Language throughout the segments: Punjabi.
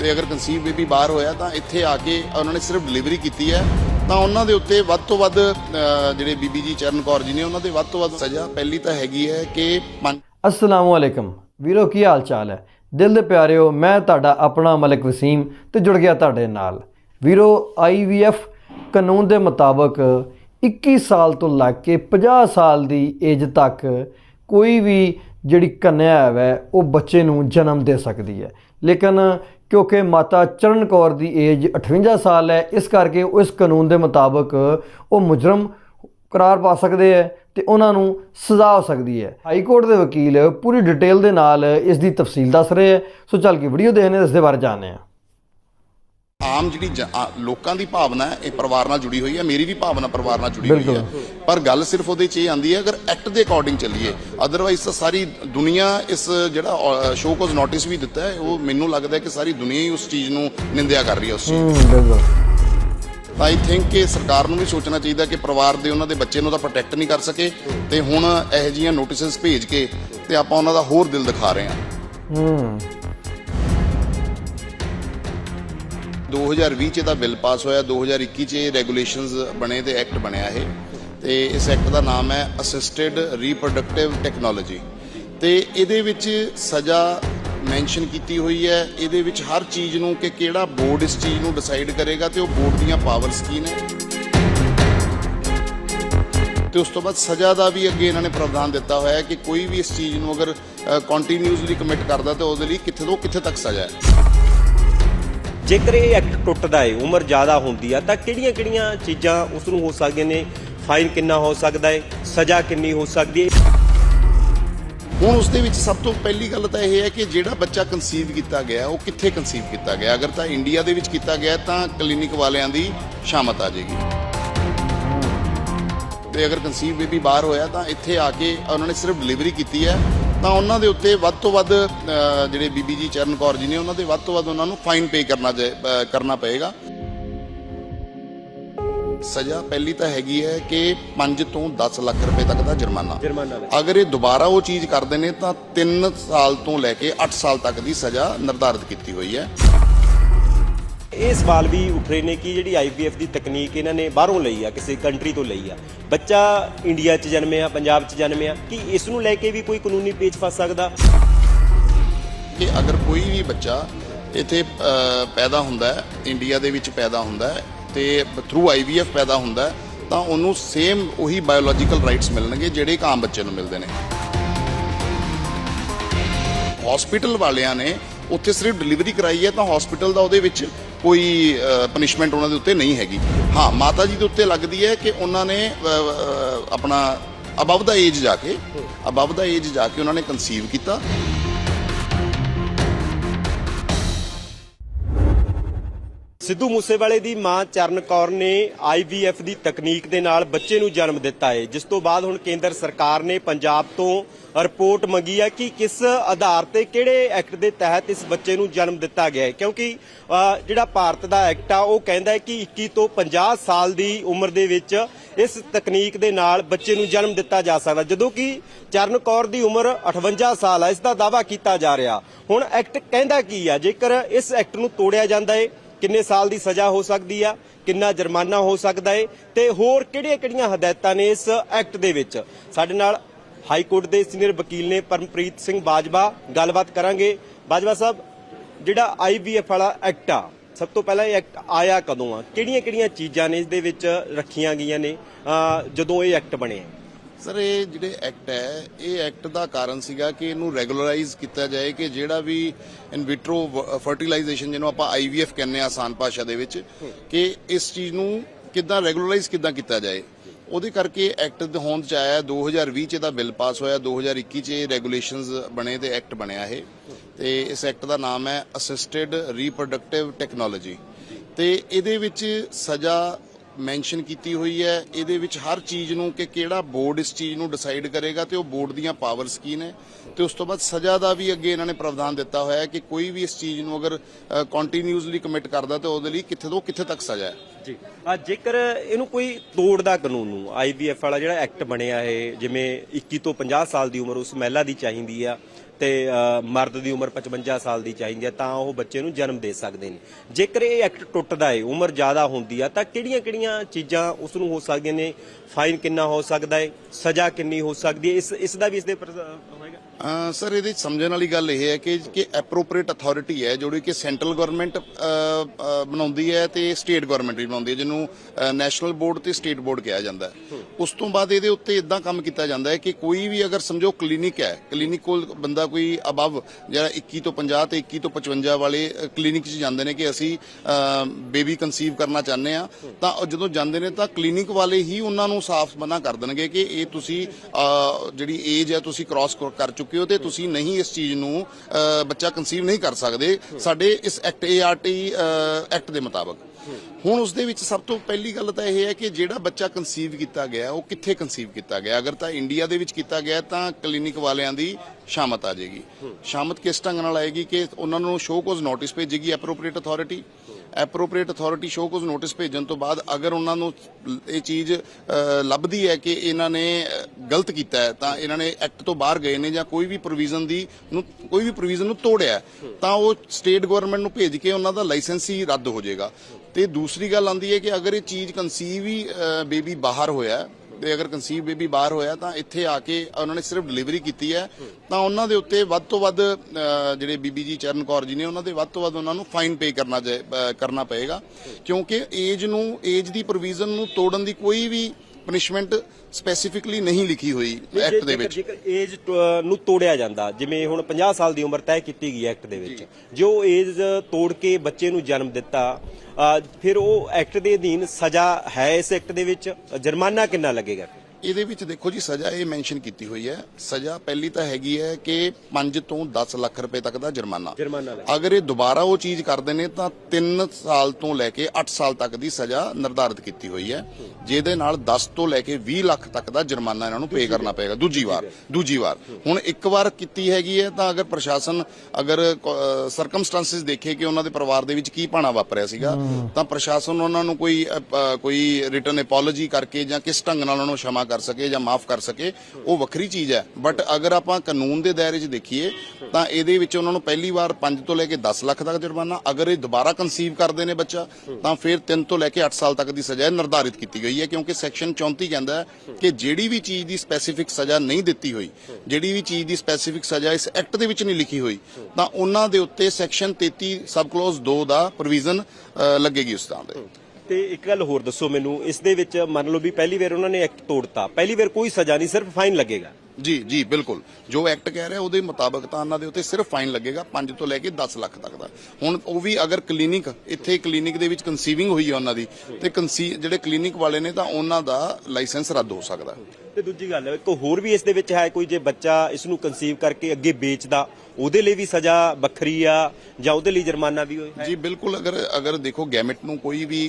ਤੇ ਅਗਰ ਕਨਸੀਵ ਬੇਬੀ ਬਾਹਰ ਹੋਇਆ ਤਾਂ ਇੱਥੇ ਆ ਕੇ ਉਹਨਾਂ ਨੇ ਸਿਰਫ ਡਿਲੀਵਰੀ ਕੀਤੀ ਹੈ, ਤਾਂ ਉਹਨਾਂ ਦੇ ਉੱਤੇ ਵੱਧ ਤੋਂ ਵੱਧ ਜਿਹੜੇ ਬੀਬੀ ਜੀ ਚਰਨ ਕੌਰ ਜੀ ਨੇ ਉਹਨਾਂ ਦੇ ਵੱਧ ਤੋਂ ਵੱਧ ਸਜ਼ਾ ਪਹਿਲੀ ਤਾਂ ਹੈਗੀ ਹੈ ਕਿ ਪੰਜ ਅਸਲਾਮੁ ਅਲੈਕਮ ਵੀਰੋ, ਕੀ ਹਾਲ ਚਾਲ ਹੈ? ਦਿਲ ਦੇ ਪਿਆਰਿਓ, ਮੈਂ ਤੁਹਾਡਾ ਆਪਣਾ ਮਲਕ ਵਸੀਮ ਤੇ ਜੁੜ ਗਿਆ ਤੁਹਾਡੇ ਨਾਲ। ਵੀਰੋ IVF ਕਾਨੂੰਨ ਦੇ ਮੁਤਾਬਕ 21 ਸਾਲ ਤੋਂ ਲੱਗ ਕੇ 50 ਸਾਲ ਦੀ ਏਜ ਤੱਕ ਕੋਈ ਵੀ ਜਿਹੜੀ ਕੰਨਿਆ ਹੈ, ਉਹ ਬੱਚੇ ਨੂੰ ਜਨਮ ਦੇ ਸਕਦੀ ਹੈ। ਲੇਕਿਨ ਕਿਉਂਕਿ ਮਾਤਾ ਚਰਨ ਕੌਰ ਦੀ ਏਜ 58 ਸਾਲ ਹੈ, ਇਸ ਕਰਕੇ ਉਸ ਕਾਨੂੰਨ ਦੇ ਮੁਤਾਬਕ ਉਹ ਮੁਜਰਮ ਕਰਾਰ ਪਾ ਸਕਦੇ ਹੈ ਤੇ ਉਹਨਾਂ ਨੂੰ ਸਜ਼ਾ ਹੋ ਸਕਦੀ ਹੈ। ਹਾਈ ਕੋਰਟ ਦੇ ਵਕੀਲ ਪੂਰੀ ਡਿਟੇਲ ਦੇ ਨਾਲ ਇਸ ਦੀ ਤਫਸੀਲ ਦੱਸ ਰਹੇ ਹੈ। ਸੋ ਚੱਲ ਕੇ ਵੀਡੀਓ ਦੇਖਨੇ ਇਸ ਦੇ ਬਾਰੇ ਜਾਣਦੇ ਹਾਂ। ਆਮ ਜਿਹੜੀ ਜ- ਆ- ਲੋਕਾਂ ਦੀ ਭਾਵਨਾ ਹੈ ਇਹ ਪਰਿਵਾਰ ਨਾਲ ਜੁੜੀ ਹੋਈ ਹੈ ਮੇਰੀ ਵੀ ਭਾਵਨਾ ਪਰਿਵਾਰ ਨਾਲ ਜੁੜੀ ਹੋਈ ਹੈ। ਪਰ ਗੱਲ ਸਿਰਫ ਉਹਦੇ 'ਚ ਇਹ ਆਂਦੀ ਹੈ ਅਗਰ ਐਕਟ ਦੇ ਅਕੋਰਡਿੰਗ ਚੱਲੀਏ ਅਦਰਵਾਈਜ਼ ਤਾਂ ਸਾਰੀ ਦੁਨੀਆ ਇਸ ਜਿਹੜਾ ਸ਼ੋਅ ਕੋਜ਼ ਨੋਟਿਸ ਵੀ ਦਿੱਤਾ ਹੈ ਉਹ ਮੈਨੂੰ ਲੱਗਦਾ ਹੈ ਕਿ ਸਾਰੀ ਦੁਨੀਆ ਹੀ ਉਸ ਚੀਜ਼ ਨੂੰ ਨਿੰਦਿਆ ਕਰ ਰਹੀ ਹੈ ਉਸ ਚੀਜ਼ ਦੀ। ਬਿਲਕੁਲ। ਤਾਂ ਆਈ ਥਿੰਕ ਕਿ ਸਰਕਾਰ ਨੂੰ ਵੀ ਸੋਚਣਾ ਚਾਹੀਦਾ ਕਿ ਪਰਿਵਾਰ ਦੇ ਉਹਨਾਂ ਦੇ ਬੱਚੇ ਨੂੰ ਤਾਂ ਪ੍ਰੋਟੈਕਟ ਨਹੀਂ ਕਰ ਸਕੇ ਤੇ ਹੁਣ ਇਹੋ ਜਿਹੀਆਂ ਨੋਟਿਸਸ ਭੇਜ ਕੇ ਤੇ ਆਪਾਂ ਉਹਨਾਂ ਦਾ ਹੋਰ ਦਿਲ ਦਿਖਾ ਰਹੇ ਹਾਂ। 2020 ਚ ਇਹਦਾ ਬਿੱਲ ਪਾਸ ਹੋਇਆ 2021 ਚ ਇਹ ਰੈਗੂਲੇਸ਼ਨਸ ਬਣੇ ਤੇ ਐਕਟ ਬਣਿਆ ਇਹ। ਤੇ ਇਸ ਐਕਟ ਦਾ ਨਾਮ ਹੈ ਅਸਿਸਟਡ ਰੀਪਰੋਡਕਟਿਵ ਟੈਕਨੋਲੋਜੀ ਤੇ ਇਹਦੇ ਵਿੱਚ ਸਜ਼ਾ ਮੈਂਸ਼ਨ ਕੀਤੀ ਹੋਈ ਹੈ। ਇਹਦੇ ਵਿੱਚ ਹਰ ਚੀਜ਼ ਨੂੰ ਕਿ ਕਿਹੜਾ ਬੋਰਡ ਇਸ ਚੀਜ਼ ਨੂੰ ਡਿਸਾਈਡ ਕਰੇਗਾ ਤੇ ਉਹ ਬੋਰਡ ਦੀਆਂ ਪਾਵਰਸ ਕੀ ਨੇ। ਤੇ ਉਸ ਤੋਂ ਬਾਅਦ ਸਜ਼ਾ ਦਾ ਵੀ ਅੱਗੇ ਇਹਨਾਂ ਨੇ ਪ੍ਰਾਵਧਾਨ ਦਿੱਤਾ ਹੋਇਆ ਹੈ ਕਿ ਕੋਈ ਵੀ ਇਸ ਚੀਜ਼ ਨੂੰ ਅਗਰ ਕੰਟੀਨਿਊਸਲੀ ਕਮਿਟ ਕਰਦਾ ਤਾਂ ਉਹਦੇ ਲਈ ਕਿੱਥੇ ਤੋਂ ਕਿੱਥੇ ਤੱਕ ਸਜ਼ਾ ਹੈ। ਜੇਕਰ ਇਹ ਐਕਟ ਟੁੱਟਦਾ ਏ ਉਮਰ ਜ਼ਿਆਦਾ ਹੁੰਦੀ ਆ, ਤਾਂ ਕਿਹੜੀਆਂ-ਕਿਹੜੀਆਂ ਚੀਜ਼ਾਂ ਉਸ ਨੂੰ ਹੋ ਸਕਦੀਆਂ ਨੇ? ਫਾਈਨ ਕਿੰਨਾ ਹੋ ਸਕਦਾ ਏ ਸਜ਼ਾ ਕਿੰਨੀ ਹੋ ਸਕਦੀ ਏ ਹੁਣ ਉਸ ਦੇ ਵਿੱਚ ਸਭ ਤੋਂ ਪਹਿਲੀ ਗੱਲ ਤਾਂ ਇਹ ਹੈ ਕਿ ਜਿਹੜਾ ਬੱਚਾ ਕਨਸੀਵ ਕੀਤਾ ਗਿਆ, ਉਹ ਕਿੱਥੇ ਕਨਸੀਵ ਕੀਤਾ ਗਿਆ? ਅਗਰ ਤਾਂ ਇੰਡੀਆ ਦੇ ਵਿੱਚ ਕੀਤਾ ਗਿਆ, ਤਾਂ ਕਲੀਨਿਕ ਵਾਲਿਆਂ ਦੀ ਸ਼ਾਮਤ ਆ ਜਾਏਗੀ। ਤੇ ਅਗਰ ਕਨਸੀਵ ਬੇਬੀ ਬਾਹਰ ਹੋਇਆ, ਤਾਂ ਇੱਥੇ ਆ ਕੇ ਉਹਨਾਂ ਨੇ ਸਿਰਫ ਡਿਲੀਵਰੀ ਕੀਤੀ ਹੈ। ਤਾਂ ਉਹਨਾਂ ਦੇ ਉੱਤੇ ਵੱਧ ਤੋਂ ਵੱਧ ਜਿਹੜੇ ਬੀਬੀ ਜੀ ਚਰਨ ਕੌਰ ਜੀ ਨੇ ਉਹਨਾਂ ਦੇ ਵੱਧ ਤੋਂ ਵੱਧ ਉਹਨਾਂ ਨੂੰ ਫਾਈਨ ਪੇ ਕਰਨਾ ਕਰਨਾ ਪਏਗਾ। ਸਜ਼ਾ ਪਹਿਲੀ ਤਾਂ ਹੈਗੀ ਹੈ ਕਿ 5 ਤੋਂ 10 ਲੱਖ ਰੁਪਏ ਤੱਕ ਦਾ ਜੁਰਮਾਨਾ। ਜੁਰਮਾਨਾ ਅਗਰ ਇਹ ਦੁਬਾਰਾ ਉਹ ਚੀਜ਼ ਕਰਦੇ ਨੇ ਤਾਂ 3 ਸਾਲ ਤੋਂ ਲੈ ਕੇ 8 ਸਾਲ ਤੱਕ ਦੀ ਸਜ਼ਾ ਨਿਰਧਾਰਿਤ ਕੀਤੀ ਹੋਈ ਹੈ। ਇਹ ਸਵਾਲ ਵੀ ਉੱਠ ਰਹੇ ਨੇ ਕਿ ਜਿਹੜੀ ਆਈਵੀਐਫ ਦੀ ਤਕਨੀਕ ਇਹਨਾਂ ਨੇ ਬਾਹਰੋਂ ਲਈ ਆ, ਕਿਸੇ ਕੰਟਰੀ ਤੋਂ ਲਈ ਆ। ਬੱਚਾ ਇੰਡੀਆ 'ਚ ਜਨਮਿਆ ਪੰਜਾਬ 'ਚ ਜਨਮਿਆ ਕਿ ਇਸ ਨੂੰ ਲੈ ਕੇ ਵੀ ਕੋਈ ਕਾਨੂੰਨੀ ਪੇਚ ਫਸ ਸਕਦਾ? ਕਿ ਅਗਰ ਕੋਈ ਵੀ ਬੱਚਾ ਇੱਥੇ ਪੈਦਾ ਹੁੰਦਾ ਹੈ ਇੰਡੀਆ ਦੇ ਵਿੱਚ ਪੈਦਾ ਹੁੰਦਾ ਹੈ ਤੇ ਥਰੂ ਆਈਵੀਐਫ ਪੈਦਾ ਹੁੰਦਾ ਹੈ, ਤਾਂ ਉਹਨੂੰ ਸੇਮ ਉਹੀ ਬਾਇਓਲੋਜੀਕਲ ਰਾਈਟਸ ਮਿਲਣਗੇ ਜਿਹੜੇ ਇੱਕ ਆਮ ਬੱਚੇ ਨੂੰ ਮਿਲਦੇ ਨੇ। ਹਸਪੀਟਲ ਵਾਲਿਆਂ ਨੇ ਉੱਥੇ ਸਿਰਫ ਡਿਲੀਵਰੀ ਕਰਾਈ ਹੈ ਤਾਂ ਹਸਪੀਟਲ ਦਾ ਉਹਦੇ ਵਿੱਚ ਕੋਈ ਪਨਿਸ਼ਮੈਂਟ ਉਹਨਾਂ ਦੇ ਉੱਤੇ ਨਹੀਂ ਹੈਗੀ। ਹਾਂ, ਮਾਤਾ ਜੀ ਦੇ ਉੱਤੇ ਲੱਗਦੀ ਹੈ ਕਿ ਉਹਨਾਂ ਨੇ ਆਪਣਾ ਅਬਵ ਦਾ ਏਜ ਜਾ ਕੇ ਅਬਵ ਦਾ ਏਜ ਜਾ ਕੇ ਉਹਨਾਂ ਨੇ ਕਨਸੀਵ ਕੀਤਾ। ਸਿੱਧੂ ਮੂਸੇਵਾਲੇ ਦੀ ਮਾਂ ਚਰਨ ਕੌਰ ਨੇ ਆਈਵੀਐਫ ਦੀ ਤਕਨੀਕ ਦੇ ਨਾਲ ਬੱਚੇ ਨੂੰ ਜਨਮ ਦਿੱਤਾ ਹੈ ਜਿਸ ਤੋਂ ਬਾਅਦ ਹੁਣ ਕੇਂਦਰ ਸਰਕਾਰ ਨੇ ਪੰਜਾਬ ਤੋਂ ਰਿਪੋਰਟ ਮੰਗੀ ਹੈ ਕਿ ਕਿਸ ਆਧਾਰ ਤੇ ਕਿਹੜੇ ਐਕਟ ਦੇ ਤਹਿਤ ਇਸ ਬੱਚੇ ਨੂੰ ਜਨਮ ਦਿੱਤਾ ਗਿਆ ਹੈ ਕਿਉਂਕਿ ਜਿਹੜਾ ਭਾਰਤ ਦਾ ਐਕਟ ਆ, ਉਹ ਕਹਿੰਦਾ ਹੈ ਕਿ 21 ਤੋਂ 50 ਸਾਲ ਦੀ ਉਮਰ ਦੇ ਵਿੱਚ ਇਸ ਤਕਨੀਕ ਦੇ ਨਾਲ ਬੱਚੇ ਨੂੰ ਜਨਮ ਦਿੱਤਾ ਜਾ ਸਕਦਾ। ਜਦੋਂ ਕਿ ਚਰਨ ਕੌਰ ਦੀ ਉਮਰ 58 ਸਾਲ ਹੈ ਇਸ ਦਾ ਦਾਵਾ ਕੀਤਾ ਜਾ ਰਿਹਾ। ਹੁਣ ਐਕਟ ਕਹਿੰਦਾ ਕੀ ਆ? ਜੇਕਰ ਇਸ ਐਕਟ ਨੂੰ ਤੋੜਿਆ ਜਾਂਦਾ ਹੈ ਕਿੰਨੇ ਸਾਲ ਦੀ ਸਜ਼ਾ ਹੋ ਸਕਦੀ ਆ, ਕਿੰਨਾ ਜੁਰਮਾਨਾ ਹੋ ਸਕਦਾ ਏ, ਤੇ ਹੋਰ ਕਿਹੜੀਆਂ-ਕਿਹੜੀਆਂ ਹਦਾਇਤਾਂ ਨੇ ਇਸ ਐਕਟ ਦੇ ਵਿੱਚ? ਸਾਡੇ ਨਾਲ ਹਾਈ ਕੋਰਟ ਦੇ ਸੀਨੀਅਰ ਵਕੀਲ ਨੇ ਪਰਮਪ੍ਰੀਤ ਸਿੰਘ ਬਾਜਵਾ, ਗੱਲਬਾਤ ਕਰਾਂਗੇ। ਬਾਜਵਾ ਸਾਹਿਬ, ਜਿਹੜਾ ਆਈਵੀਐਫ ਵਾਲਾ ਐਕਟ ਆ, ਸਭ ਤੋਂ ਪਹਿਲਾਂ ਇਹ ਐਕਟ ਆਇਆ ਕਦੋਂ ਆ? ਕਿਹੜੀਆਂ-ਕਿਹੜੀਆਂ ਚੀਜ਼ਾਂ ਨੇ ਇਸ ਦੇ ਵਿੱਚ ਰੱਖੀਆਂ ਗਈਆਂ ਨੇ ਜਦੋਂ ਇਹ ਐਕਟ ਬਣਿਆ ਸਰ, ਇਹ ਜਿਹੜੇ ਐਕਟ ਹੈ, ਇਹ ਐਕਟ ਦਾ ਕਾਰਨ ਸੀਗਾ ਕਿ ਇਹਨੂੰ ਰੈਗੂਲਰਾਈਜ਼ ਕੀਤਾ ਜਾਏ ਕਿ ਜਿਹੜਾ ਵੀ ਇਨ ਵਿਟਰੋ ਫਰਟੀਲਾਈਜੇਸ਼ਨ ਜਿਹਨੂੰ ਆਪਾਂ ਆਈਵੀਐਫ ਕਹਿੰਦੇ ਆ ਆਸਾਨ ਭਾਸ਼ਾ ਦੇ ਵਿੱਚ, ਕਿ ਇਸ ਚੀਜ਼ ਨੂੰ ਕਿੱਦਾਂ ਰੈਗੂਲਰਾਈਜ਼ ਕਿੱਦਾਂ ਕੀਤਾ ਜਾਏ। ਉਹਦੇ ਕਰਕੇ ਐਕਟ ਦੇ ਹੋਂਦ ਚ ਆਇਆ 2020 ਚ ਇਹਦਾ ਬਿੱਲ ਪਾਸ ਹੋਇਆ 2021 ਚ ਇਹ ਰੈਗੂਲੇਸ਼ਨਸ ਬਣੇ ਤੇ ਐਕਟ ਬਣਿਆ ਇਹ। ਤੇ ਇਸ ਐਕਟ ਦਾ ਨਾਮ ਹੈ ਅਸਿਸਟਡ ਰੀਪਰੋਡਕਟਿਵ ਟੈਕਨੋਲੋਜੀ ਤੇ ਇਹਦੇ ਵਿੱਚ ਸਜ਼ਾ ਮੈਂਸ਼ਨ ਕੀਤੀ ਹੋਈ ਹੈ। ਇਹਦੇ ਵਿੱਚ ਹਰ ਚੀਜ਼ ਨੂੰ ਕਿ ਕਿਹੜਾ ਬੋਰਡ ਇਸ ਚੀਜ਼ ਨੂੰ ਡਿਸਾਈਡ ਕਰੇਗਾ ਤੇ ਉਹ ਬੋਰਡ ਦੀਆਂ ਪਾਵਰਸ ਕੀ ਨੇ। ਤੇ ਉਸ ਤੋਂ ਬਾਅਦ ਸਜ਼ਾ ਦਾ ਵੀ ਅੱਗੇ ਇਹਨਾਂ ਨੇ ਪ੍ਰਾਵਧਾਨ ਦਿੱਤਾ ਹੋਇਆ ਹੈ ਕਿ ਕੋਈ ਵੀ ਇਸ ਚੀਜ਼ ਨੂੰ ਅਗਰ ਕੰਟੀਨਿਊਸਲੀ ਕਮਿਟ ਕਰਦਾ ਤੇ ਉਹਦੇ ਲਈ ਕਿੱਥੇ ਤੋਂ ਕਿੱਥੇ ਤੱਕ ਸਜ਼ਾ ਹੈ। ਜੀ ਜੇਕਰ ਇਹਨੂੰ ਕੋਈ ਤੋੜਦਾ ਕਾਨੂੰਨ ਨੂੰ ਆਈਵੀਐਫ ਵਾਲਾ ਜਿਹੜਾ ਐਕਟ ਬਣਿਆ ਹੈ ਜਿਵੇਂ 21 ਤੋਂ 50 ਸਾਲ ਦੀ ਉਮਰ ਉਸ ਮਹਿਲਾ ਦੀ ਚਾਹੀਦੀ ਆ ਤੇ ਮਰਦ ਦੀ ਉਮਰ 55 ਸਾਲ ਦੀ ਚਾਹੀਦੀ ਹੈ ਤਾਂ ਉਹ ਬੱਚੇ ਨੂੰ ਜਨਮ ਦੇ ਸਕਦੇ ਨੇ। ਜੇਕਰ ਇਹ ਐਕਟ ਟੁੱਟਦਾ ਹੈ ਉਮਰ ਜ਼ਿਆਦਾ ਹੁੰਦੀ ਆ, ਤਾਂ ਕਿਹੜੀਆਂ-ਕਿਹੜੀਆਂ ਚੀਜ਼ਾਂ ਉਸ ਨੂੰ ਹੋ ਸਕਦੀਆਂ ਨੇ? ਫਾਈਨ ਕਿੰਨਾ ਹੋ ਸਕਦਾ ਹੈ ਸਜ਼ਾ ਕਿੰਨੀ ਹੋ ਸਕਦੀ ਹੈ ਇਸ ਇਸ ਦਾ ਵੀ ਇਸ ਦੇ ਹੋਏਗਾ। ਸਰ, ਇਹਦੇ 'ਚ ਸਮਝਣ ਵਾਲੀ ਗੱਲ ਇਹ ਹੈ ਕਿ ਕਿ ਐਪਰੋਪ੍ਰੀਏਟ ਅਥਾਰਟੀ ਹੈ, ਜਿਹੜੀ ਕਿ ਸੈਂਟਰਲ ਗਵਰਨਮੈਂਟ ਬਣਾਉਂਦੀ ਹੈ ਤੇ ਸਟੇਟ ਗਵਰਨਮੈਂਟ ਵੀ ਬਣਾਉਂਦੀ ਹੈ, ਜਿਹਨੂੰ ਨੈਸ਼ਨਲ ਬੋਰਡ ਤੇ ਸਟੇਟ ਬੋਰਡ ਕਿਹਾ ਜਾਂਦਾ ਹੈ। ਉਸ ਤੋਂ ਬਾਅਦ ਇਹਦੇ ਉੱਤੇ ਇਦਾਂ ਕੰਮ ਕੀਤਾ ਜਾਂਦਾ ਹੈ ਕਿ ਕੋਈ ਵੀ ਅਗਰ ਸਮਝੋ ਕਲੀਨਿਕ ਹੈ ਕਲੀਨਿਕ ਕੋਲ ਬੰਦਾ ਕੋਈ ਅਬਵ ਜਿਹੜਾ 21 ਤੋਂ 50 ਤੇ 21 ਤੋਂ 55 ਵਾਲੇ ਕਲੀਨਿਕ 'ਚ ਜਾਂਦੇ ਨੇ ਕਿ ਅਸੀਂ ਬੇਬੀ ਕਨਸੀਵ ਕਰਨਾ ਚਾਹੁੰਦੇ ਆ ਤਾਂ ਜਦੋਂ ਜਾਂਦੇ ਨੇ ਤਾਂ ਕਲੀਨਿਕ ਵਾਲੇ ਹੀ ਉਹਨਾਂ ਨੂੰ ਸਾਫ਼ ਮਨਾ ਕਰ ਦੇਣਗੇ ਕਿ ਇਹ ਤੁਸੀਂ ਜਿਹੜੀ ਏਜ ਹੈ ਤੁਸੀਂ ਕ੍ਰਾਸ ਕਰ ਚੁੱਕੇ ਹੋ ਤੇ ਤੁਸੀਂ ਨਹੀਂ ਇਸ ਚੀਜ਼ ਨੂੰ ਬੱਚਾ ਕਨਸੀਵ ਨਹੀਂ ਕਰ ਸਕਦੇ ਸਾਡੇ ਇਸ ਐਕਟ ਏਆਰਟੀ ਐਕਟ ਦੇ ਮੁਤਾਬਕ। ਹੁਣ ਉਸ ਦੇ ਵਿੱਚ ਸਭ ਤੋਂ ਪਹਿਲੀ ਗੱਲ ਤਾਂ ਇਹ ਹੈ ਕਿ ਜਿਹੜਾ ਬੱਚਾ ਕਨਸੀਵ ਕੀਤਾ ਗਿਆ, ਉਹ ਕਿੱਥੇ ਕਨਸੀਵ ਕੀਤਾ ਗਿਆ? ਅਗਰ ਤਾਂ ਇੰਡੀਆ ਦੇ ਵਿੱਚ ਕੀਤਾ ਗਿਆ, ਤਾਂ ਕਲੀਨਿਕ ਵਾਲਿਆਂ ਦੀ ਸ਼ਾਮਤ ਆ ਜਾਏਗੀ। ਸ਼ਾਮਤ ਕਿਸ ਢੰਗ ਨਾਲ ਆਏਗੀ ਕਿ ਉਹਨਾਂ ਨੂੰ show cause notice ਭੇਜੇਗੀ appropriate authority appropriate authority show cause notice ਭੇਜਣ ਤੋਂ ਬਾਅਦ ਅਗਰ ਉਹਨਾਂ ਨੂੰ ਇਹ ਚੀਜ਼ ਲੱਭਦੀ ਹੈ ਕਿ ਇਹਨਾਂ ਨੇ ਗਲਤ ਕੀਤਾ ਹੈ, ਤਾਂ ਇਹਨਾਂ ਨੇ ਐਕਟ ਤੋਂ ਬਾਹਰ ਗਏ ਨੇ ਜਾਂ ਕੋਈ ਵੀ ਪ੍ਰੋਵੀਜ਼ਨ ਦੀ ਨੂੰ, ਕੋਈ ਵੀ ਪ੍ਰੋਵੀਜ਼ਨ ਨੂੰ ਤੋੜਿਆ ਤਾਂ ਉਹ ਸਟੇਟ ਗਵਰਨਮੈਂਟ ਨੂੰ ਭੇਜ ਕੇ ਉਹਨਾਂ ਦਾ ਲਾਇਸੈਂਸ ਹੀ ਰੱਦ ਹੋ ਜਾਏਗਾ। ਤੇ ਦੂਸਰੀ ਗੱਲ ਆਂਦੀ ਹੈ ਕਿ ਅਗਰ ਇਹ ਚੀਜ਼ ਕਨਸੀਵ ਹੀ ਬੇਬੀ ਬਾਹਰ ਹੋਇਆ ਤੇ ਅਗਰ ਕਨਸੀਵ ਬੇਬੀ ਬਾਹਰ ਹੋਇਆ ਤਾਂ ਇੱਥੇ ਆ ਕੇ ਉਹਨਾਂ ਨੇ ਸਿਰਫ ਡਿਲੀਵਰੀ ਕੀਤੀ ਹੈ, ਤਾਂ ਉਹਨਾਂ ਦੇ ਉੱਤੇ ਵੱਧ ਤੋਂ ਵੱਧ ਜਿਹੜੇ ਬੀਬੀ ਜੀ ਚਰਨ ਕੌਰ ਜੀ ਨੇ ਉਹਨਾਂ ਦੇ ਵੱਧ ਤੋਂ ਵੱਧ ਉਹਨਾਂ ਨੂੰ ਫਾਈਨ ਪੇ ਕਰਨਾ ਚਾਹੇ- ਕਰਨਾ ਪਏਗਾ। ਕਿਉਂਕਿ ਏਜ ਨੂੰ ਏਜ ਦੀ ਪ੍ਰੋਵੀਜ਼ਨ ਨੂੰ ਤੋੜਨ ਦੀ ਕੋਈ ਵੀ ਪਨਿਸ਼ਮੈਂਟ ਸਪੈਸੀਫਿਕਲੀ ਨਹੀਂ ਲਿਖੀ ਹੋਈ ਐਕਟ ਦੇ ਵਿੱਚ। ਜੇਕਰ ਏਜ ਨੂੰ ਤੋੜਿਆ ਜਾਂਦਾ ਜਿਵੇਂ ਹੁਣ 50 ਸਾਲ ਦੀ ਉਮਰ ਤੈਅ ਕੀਤੀ ਗਈ ਐਕਟ ਦੇ ਵਿੱਚ ਜੋ। ਏਜ ਤੋੜ ਕੇ ਬੱਚੇ ਨੂੰ ਜਨਮ ਦਿੱਤਾ ਫਿਰ ਉਹ ਐਕਟ ਦੇ ਅਧੀਨ ਸਜ਼ਾ ਹੈ ਇਸ ਐਕਟ ਦੇ ਵਿੱਚ? ਜੁਰਮਾਨਾ ਕਿੰਨਾ ਲੱਗੇਗਾ? ਇਹਦੇ ਵਿੱਚ ਦੇਖੋ ਜੀ ਸਜ਼ਾ ਇਹ ਮੈਂਸ਼ਨ ਕੀਤੀ ਹੋਈ ਹੈ। ਸਜ਼ਾ ਪਹਿਲੀ ਤਾਂ ਹੈਗੀ ਹੈ ਕਿ 5 ਤੋਂ 10 ਲੱਖ ਰੁਪਏ ਤੱਕ ਦਾ ਜੁਰਮਾਨਾ। ਅਗਰ ਇਹ ਦੁਬਾਰਾ ਉਹ ਚੀਜ਼ ਕਰਦੇ ਨੇ ਤਾਂ 3 ਸਾਲ ਤੋਂ ਲੈ ਕੇ 8 ਸਾਲ ਤੱਕ ਦੀ ਸਜ਼ਾ ਨਿਰਧਾਰਿਤ ਕੀਤੀ ਹੋਈ ਹੈ। ਜਿਹਦੇ ਨਾਲ 10 ਤੋਂ ਲੈ ਕੇ 20 ਲੱਖ ਤੱਕ ਦਾ ਜੁਰਮਾਨਾ ਇਹਨਾਂ ਨੂੰ ਪੇ ਕਰਨਾ ਪਏਗਾ। ਦੂਜੀ ਵਾਰ ਦੂਜੀ ਵਾਰ। ਹੁਣ ਇੱਕ ਵਾਰ ਕੀਤੀ ਹੈਗੀ ਹੈ ਤਾਂ ਅਗਰ ਪ੍ਰਸ਼ਾਸਨ ਅਗਰ ਸਰਕਮਸਟੈਂਸਸ ਦੇਖੇ ਕਿ ਉਹਨਾਂ ਦੇ ਪਰਿਵਾਰ ਦੇ ਵਿੱਚ ਕੀ ਪਾਣਾ ਵਾਪਰਿਆ ਸੀਗਾ ਤਾਂ ਪ੍ਰਸ਼ਾਸਨ ਉਹਨਾਂ ਨੂੰ ਕੋਈ ਕੋਈ ਰਿਟਰਨ ਅਪੋਲੋਜੀ ਕਰਕੇ ਜਾਂ ਕਿਸ ਢੰਗ ਨਾਲ ਉਹਨਾਂ ਨੂੰ ਸ਼ਮਾ ਕਰ ਸਕੇ ਜਾਂ ਮਾਫ ਕਰ ਸਕੇ, ਉਹ ਵੱਖਰੀ ਚੀਜ਼ ਹੈ। ਬਟ ਅਗਰ ਆਪਾਂ ਕਾਨੂੰਨ ਦੇ ਦਾਇਰੇ 'ਚ ਦੇਖੀਏ, ਤਾਂ ਇਹਦੇ ਵਿੱਚ ਉਹਨਾਂ ਨੂੰ ਪਹਿਲੀ ਵਾਰ 5 ਤੋਂ ਲੈ ਕੇ 10 ਲੱਖ ਤੱਕ ਜੁਰਮਾਨਾ, ਅਗਰ ਇਹ ਦੁਬਾਰਾ ਕਨਸੀਵ ਕਰਦੇ ਨੇ ਬੱਚਾ, ਤਾਂ ਫਿਰ 3 ਤੋਂ ਲੈ ਕੇ 8 ਸਾਲ ਤੱਕ ਦੀ ਸਜ਼ਾ ਨਿਰਧਾਰਿਤ ਕੀਤੀ ਗਈ ਹੈ, ਕਿਉਂਕਿ ਸੈਕਸ਼ਨ 34 ਕਹਿੰਦਾ ਕਿ ਜਿਹੜੀ ਵੀ ਚੀਜ਼ ਦੀ ਸਪੈਸੀਫਿਕ ਸਜ਼ਾ ਨਹੀਂ ਦਿੱਤੀ ਹੋਈ, ਜਿਹੜੀ ਵੀ ਚੀਜ਼ ਦੀ ਸਪੈਸੀਫਿਕ ਸਜ਼ਾ ਇਸ ਐਕਟ ਦੇ ਵਿੱਚ ਨਹੀਂ ਲਿਖੀ ਹੋਈ, ਤਾਂ ਉਹਨਾਂ ਦੇ ਉੱਤੇ ਸੈਕਸ਼ਨ 33 ਸਬ ਕਲੋਜ਼ 2 ਦਾ ਪ੍ਰੋਵੀਜ਼ਨ ਲੱਗੇਗੀ ਉਸ ਤਰ੍ਹਾਂ ਦੇ। ਤੇ ਇੱਕ ਗੱਲ ਹੋਰ ਦੱਸੋ ਮੈਨੂੰ, ਇਸ ਦੇ ਵਿੱਚ ਮੰਨ ਲਓ ਵੀ ਪਹਿਲੀ ਵਾਰ ਉਹਨਾਂ ਨੇ ਐਕਟ ਤੋੜਤਾ। ਪਹਿਲੀ ਵਾਰ ਕੋਈ ਸਜ਼ਾ ਨਹੀਂ, ਸਿਰਫ ਫਾਈਨ ਲੱਗੇਗਾ। ਜੀ ਜੀ, ਬਿਲਕੁਲ। ਜੋ ਐਕਟ ਕਹਿ ਰਿਹਾ, ਉਹਦੇ ਮੁਤਾਬਕ ਤਾਂ ਉਹਨਾਂ ਦੇ ਉੱਤੇ ਸਿਰਫ ਫਾਈਨ ਲੱਗੇਗਾ 5 ਤੋਂ ਲੈ ਕੇ 10 ਲੱਖ ਤੱਕ ਦਾ। ਹੁਣ ਉਹ ਵੀ ਅਗਰ ਕਲੀਨਿਕ ਇੱਥੇ ਕਲੀਨਿਕ ਦੇ ਵਿੱਚ ਕਨਸੀਵਿੰਗ ਹੋਈ ਹੈ ਉਹਨਾਂ ਦੀ, ਤੇ ਕਨਸੀ ਜਿਹੜੇ ਕਲੀਨਿਕ ਵਾਲੇ ਨੇ ਤਾਂ ਉਹਨਾਂ ਦਾ ਲਾਇਸੈਂਸ ਰੱਦ ਹੋ ਸਕਦਾ। ਤੇ ਦੂਜੀ ਗੱਲ ਇੱਕ ਹੋਰ ਵੀ ਇਸ ਦੇ ਵਿੱਚ ਹੈ ਕੋਈ ਜੇ ਬੱਚਾ ਇਸ ਨੂੰ ਕਨਸੀਵ ਕਰਕੇ ਅੱਗੇ ਵੇਚਦਾ ਉਹਦੇ ਲਈ ਵੀ ਸਜ਼ਾ ਵੱਖਰੀ ਆ ਜਾਂ ਉਹਦੇ ਲਈ ਜੁਰਮਾਨਾ ਵੀ ਹੋਏ? ਜੀ ਬਿਲਕੁਲ ਅਗਰ ਅਗਰ ਦੇਖੋ ਗੈਮਟ ਨੂੰ ਕੋਈ ਵੀ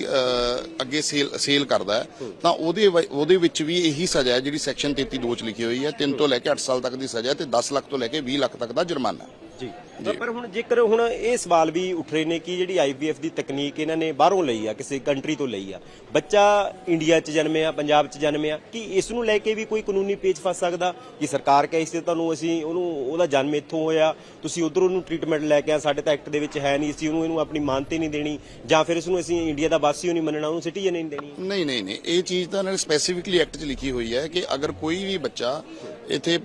ਅੱਗੇ ਸੇਲ ਸੇਲ ਕਰਦਾ ਹੈ ਤਾਂ ਉਹਦੇ ਉਹਦੇ ਵਿੱਚ ਵੀ ਇਹੀ ਸਜ਼ਾ ਹੈ ਜਿਹੜੀ ਸੈਕਸ਼ਨ 33 2 ਚ ਲਿਖੀ ਹੋਈ ਹੈ 3 ਤੋਂ ਲੈ ਕੇ 8 ਸਾਲ ਤੱਕ ਦੀ ਸਜ਼ਾ ਤੇ 10 ਲੱਖ ਤੋਂ ਲੈ ਕੇ 20 ਲੱਖ ਤੱਕ ਦਾ ਜੁਰਮਾਨਾ ਜੀ। ਪਰ ਹੁਣ ਜੇਕਰ ਹੁਣ ਇਹ ਸਵਾਲ ਵੀ ਉੱਠ ਰਹੇ ਨੇ ਕਿ ਜਿਹੜੀ ਆਈਵੀਐਫ ਦੀ ਤਕਨੀਕ ਇਹਨਾਂ ਨੇ ਬਾਹਰੋਂ ਲਈ ਆ ਕਿਸੇ ਕੰਟਰੀ ਤੋਂ ਲਈ ਆ ਬੱਚਾ ਇੰਡੀਆ 'ਚ ਜਨਮਿਆ ਪੰਜਾਬ 'ਚ ਜਨਮਿਆ ਕਿ ਇਸ ਨੂੰ ਲੈ ਕੇ ਵੀ ਕੋਈ ਕਾਨੂੰਨੀ ਪੇਚ ਫਸ ਸਕਦਾ? ਕਿ ਸਰਕਾਰ ਕਹੇ ਸੀ ਤੁਹਾਨੂੰ ਅਸੀਂ ਉਹਨੂੰ ਉਹਦਾ ਜਨਮ ਇੱਥੋਂ ਹੋਇਆ ਤੁਸੀਂ ਉਧਰੋਂ ਉਹਨੂੰ ਟ੍ਰੀਟਮੈਂਟ ਲੈ ਕੇ ਆ ਸਾਡੇ ਤਾਂ ਐਕਟ ਦੇ ਵਿੱਚ ਹੈ ਨਹੀਂ ਅਸੀਂ ਉਹਨੂੰ ਇਹਨੂੰ ਆਪਣੀ ਮਾਨਤਾ ਨਹੀਂ ਦੇਣੀ ਜਾਂ ਫਿਰ ਇਸ ਨੂੰ ਅਸੀਂ ਇੰਡੀਆ ਦਾ ਵਾਸੀ ਹੀ ਨਹੀਂ ਮੰਨਣਾ ਉਹਨੂੰ ਸਿਟੀਜ਼ਨ ਨਹੀਂ ਦੇਣੀ। ਨਹੀਂ ਨਹੀਂ ਨਹੀਂ ਇਹ ਚੀਜ਼ ਤਾਂ ਇਹਨਾਂ ਨੇ ਸਪੈਸੀਫਿਕਲੀ ਐਕਟ 'ਚ ਲਿਖੀ ਹੋਈ ਹੈ ਕਿ ਅਗਰ ਕੋਈ ਵੀ ਬੱਚਾ ਇੱਥੇ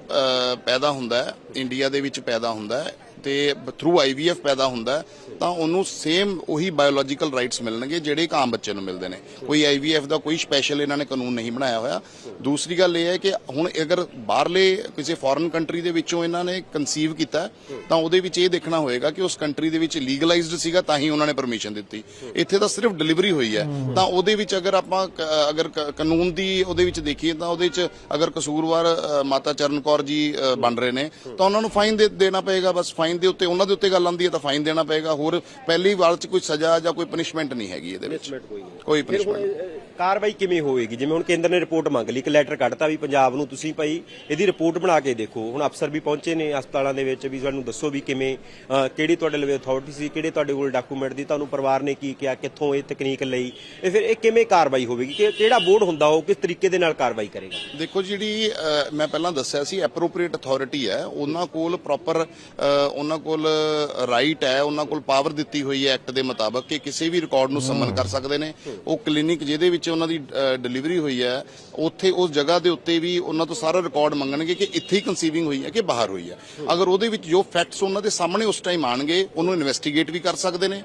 ਪੈਦਾ ਹੁੰਦਾ ਹੈ ਇੰਡੀਆ ਦੇ ਵਿੱਚ ਪੈਦਾ ਹੁੰਦਾ ਹੈ ਤੇ ਥਰੂ ਆਈਵੀਐਫ ਪੈਦਾ ਹੁੰਦਾ ਤਾਂ ਉਹਨੂੰ ਸੇਮ ਉਹੀ ਬਾਇਓਲੋਜੀਕਲ ਰਾਈਟਸ ਮਿਲਣਗੇ ਜਿਹੜੇ ਇੱਕ ਆਮ ਬੱਚੇ ਨੂੰ ਮਿਲਦੇ ਨੇ। ਕੋਈ ਆਈਵੀਐਫ ਦਾ ਕੋਈ ਸਪੈਸ਼ਲ ਇਹਨਾਂ ਨੇ ਕਾਨੂੰਨ ਨਹੀਂ ਬਣਾਇਆ ਹੋਇਆ। ਦੂਸਰੀ ਗੱਲ ਇਹ ਹੈ ਕਿ ਹੁਣ ਅਗਰ ਬਾਹਰਲੇ ਕਿਸੇ ਫੋਰਨ ਕੰਟਰੀ ਦੇ ਵਿੱਚੋਂ ਇਹਨਾਂ ਨੇ ਕਨਸੀਵ ਕੀਤਾ ਤਾਂ ਉਹਦੇ ਵਿੱਚ ਇਹ ਦੇਖਣਾ ਹੋਏਗਾ ਕਿ ਉਸ ਕੰਟਰੀ ਦੇ ਵਿੱਚ ਲੀਗਲਾਈਜ਼ਡ ਸੀਗਾ, ਤਾਂ ਹੀ ਉਹਨਾਂ ਨੇ ਪਰਮਿਸ਼ਨ ਦਿੱਤੀ। ਇੱਥੇ ਤਾਂ ਸਿਰਫ ਡਿਲੀਵਰੀ ਹੋਈ ਹੈ। ਤਾਂ ਉਹਦੇ ਵਿੱਚ ਅਗਰ ਆਪਾਂ ਅਗਰ ਕਾਨੂੰਨ ਦੀ ਉਹਦੇ ਵਿੱਚ ਦੇਖੀਏ, ਤਾਂ ਉਹਦੇ ਵਿੱਚ ਅਗਰ ਕਸੂਰਵਾਰ ਮਾਤਾ ਚਰਨ ਕੌਰ ਜੀ ਬਣ ਰਹੇ ਨੇ, ਤਾਂ ਉਹਨਾਂ ਨੂੰ ਫਾਈਨ ਦੇ, ਦੇਣਾ ਪਏਗਾ। ਬਸ ਫਾਈਨ ਦੇ ਉੱਤੇ ਉਹਨਾਂ ਦੇ ਉੱਤੇ ਗੱਲ ਆਉਂਦੀ ਹੈ ਤਾਂ ਫਾਈਨ ਦੇਣਾ ਪਏਗਾ। ਹੋਰ ਪਹਿਲੀ ਵਾਰ ਚ ਕੋਈ ਸਜ਼ਾ ਜਾਂ ਕੋਈ ਪਨਿਸ਼ਮੈਂਟ ਨਹੀਂ ਹੈਗੀ ਇਹਦੇ ਵਿੱਚ। ਕੋਈ ਪਨਿਸ਼ਮੈਂਟ ਕਾਰਵਾਈ ਕਿਵੇਂ ਹੋਏਗੀ ਜਿਵੇਂ ਹੁਣ ਕੇਂਦਰ ਨੇ ਰਿਪੋਰਟ ਮੰਗ ਲਈ ਇੱਕ ਲੈਟਰ ਕੱਢਤਾ ਵੀ ਪੰਜਾਬ ਨੂੰ ਤੁਸੀਂ ਭਾਈ ਇਹਦੀ ਰਿਪੋਰਟ ਬਣਾ ਕੇ ਦੇਖੋ। ਹੁਣ ਅਫਸਰ ਵੀ ਪਹੁੰਚੇ ਨੇ ਹਸਪਤਾਲਾਂ ਦੇ ਵਿੱਚ ਵੀ ਸਾਨੂੰ ਦੱਸੋ ਵੀ ਕਿਵੇਂ ਕਿਹੜੀ ਤੁਹਾਡੇ ਲਵੇ ਅਥਾਰਟੀ ਸੀ ਕਿਹੜੇ ਤੁਹਾਡੇ ਕੋਲ ਡਾਕੂਮੈਂਟ ਦੀ ਤੁਹਾਨੂੰ ਪਰਿਵਾਰ ਨੇ ਕੀ ਕਿਹਾ ਕਿੱਥੋਂ ਇਹ ਤਕਨੀਕ ਲਈ ਇਹ ਫਿਰ ਇਹ ਕਿਵੇਂ ਕਾਰਵਾਈ ਹੋਵੇਗੀ? ਕਿ ਕਿਹੜਾ ਬੋਰਡ ਹੁੰਦਾ ਉਹ ਕਿਸ ਤਰੀਕੇ ਦੇ ਨਾਲ ਕਾਰਵਾਈ ਕਰੇਗਾ? ਦੇਖੋ ਜਿਹੜੀ ਮੈਂ ਪਹਿਲਾਂ ਦੱਸਿਆ ਸੀ ਐਪਰੋਪ੍ਰੀਏਟ ਅਥਾਰਟੀ ਹੈ ਉਹਨਾਂ ਕੋਲ ਪ੍ਰੋਪਰ ਉਹਨਾਂ ਕੋਲ ਰਾਈਟ ਹੈ, ਉਹਨਾਂ ਕੋਲ ਪਾਵਰ ਦਿੱਤੀ ਹੋਈ ਹੈ ਐਕਟ ਦੇ ਮੁਤਾਬਕ ਕਿ ਕਿਸੇ ਵੀ ਰਿਕਾਰਡ ਨੂੰ ਸਮਨ ਕਰ ਸਕਦੇ ਨੇ। ਉਹ ਕਲੀਨਿਕ ਜਿਹਦੇ ਵਿੱਚ ਉਹਨਾਂ ਦੀ ਡਿਲੀਵਰੀ ਹੋਈ ਹੈ, ਉੱਥੇ ਉਸ ਜਗ੍ਹਾ ਦੇ ਉੱਤੇ ਵੀ ਉਹਨਾਂ ਤੋਂ ਸਾਰਾ ਰਿਕਾਰਡ ਮੰਗਣਗੇ ਕਿ ਇੱਥੇ ਹੀ ਕਨਸੀਵਿੰਗ ਹੋਈ ਹੈ ਕਿ ਬਾਹਰ ਹੋਈ ਹੈ। ਅਗਰ ਉਹਦੇ ਵਿੱਚ ਜੋ ਫੈਕਟਸ ਉਹਨਾਂ ਦੇ ਸਾਹਮਣੇ ਉਸ ਟਾਈਮ ਆਣਗੇ ਉਹਨੂੰ ਇਨਵੈਸਟੀਗੇਟ ਵੀ ਕਰ ਸਕਦੇ ਨੇ।